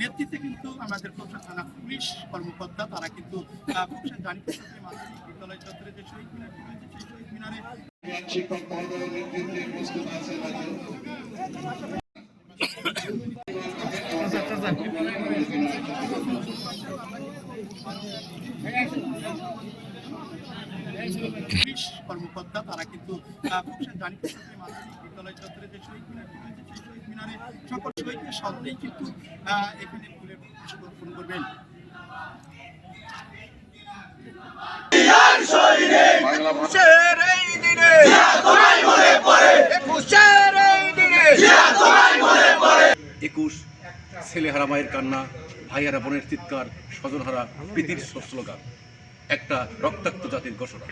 নেতৃত্বে কিন্তু আমাদের প্রশাসন থানা পুলিশ কর্মকর্তা, তারা কিন্তু মিনারে পুলিশ কর্মকর্তা, তারা কিন্তু বিদ্যালয় চত্বরে যে শহীদ শহীদ মিনারে সকল শহীদদের স্মরণেই কিন্তু এখানে ফুলের পুষ্পর্পণ করবেন। বাংলা ভাষা। একুশ ছেলেহারা মায়ের কান্না ভাইয়ারা বোনের চিৎকার স্বজনহারা প্রীতির স্লোগান একটা রক্তাক্ত জাতির ঘোষণা।